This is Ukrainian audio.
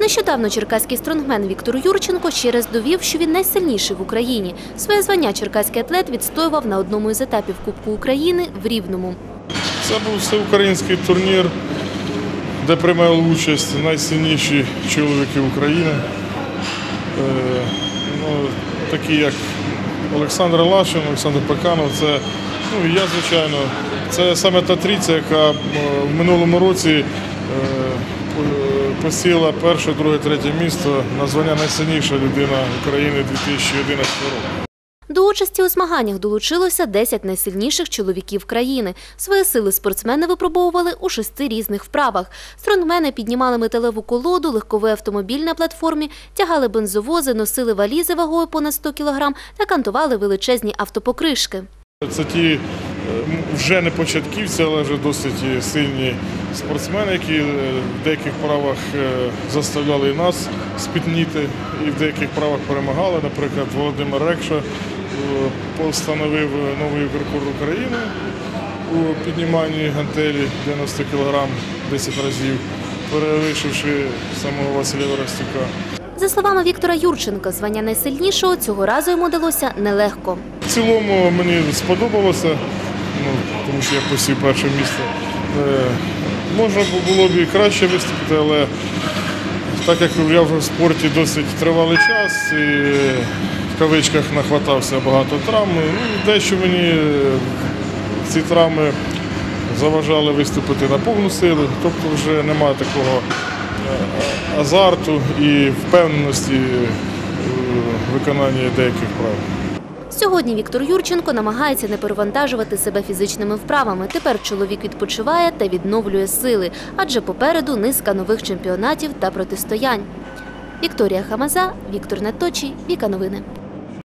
Нещодавно черкаський стронгмен Віктор Юрченко ще раз довів, що він найсильніший в Україні. Своє звання черкаський атлет відстоював на одному із етапів Кубку України в Рівному. Це був всеукраїнський турнір, де приймали участь найсильніші чоловіки України. Е, ну, такі як Олександр Лашин, Олександр Пеканов. Це, ну, я, звичайно, це саме та трійця, яка е, в минулому році е, посіла перше, друге, третє місто на звання найсильніша людина України 2011 року. До участі у змаганнях долучилося 10 найсильніших чоловіків країни. Свої сили спортсмени випробовували у шести різних вправах. Стронгмени піднімали металеву колоду, легковий автомобіль на платформі, тягали бензовози, носили валізи вагою понад 100 кг та кантували величезні автопокришки. Це ті вже не початківці, але вже досить сильні спортсмени, які е, в деяких правах е, заставляли і нас спітніти, і в деяких правах перемагали. Наприклад, Володимир Рекша е, постановив новий рекорд України у підніманні гантелі 90 кг 10 разів, перевищивши самого Василя Верестюка. За словами Віктора Юрченка, звання найсильнішого цього разу йому далося нелегко. В цілому мені сподобалося, тому що я посів перше місце. Е, можна було б і краще виступити, але так як я в спорті досить тривалий час і в кавичках нахватався багато травм, ну, дещо мені е, ці травми заважали виступити на повну силу, тобто вже немає такого е, азарту і впевненості е, у виконанні деяких прав. Сьогодні Віктор Юрченко намагається не перевантажувати себе фізичними вправами. Тепер чоловік відпочиває та відновлює сили, адже попереду низка нових чемпіонатів та протистоянь. Вікторія Хамаза, Віктор Наточий, Віка Новини.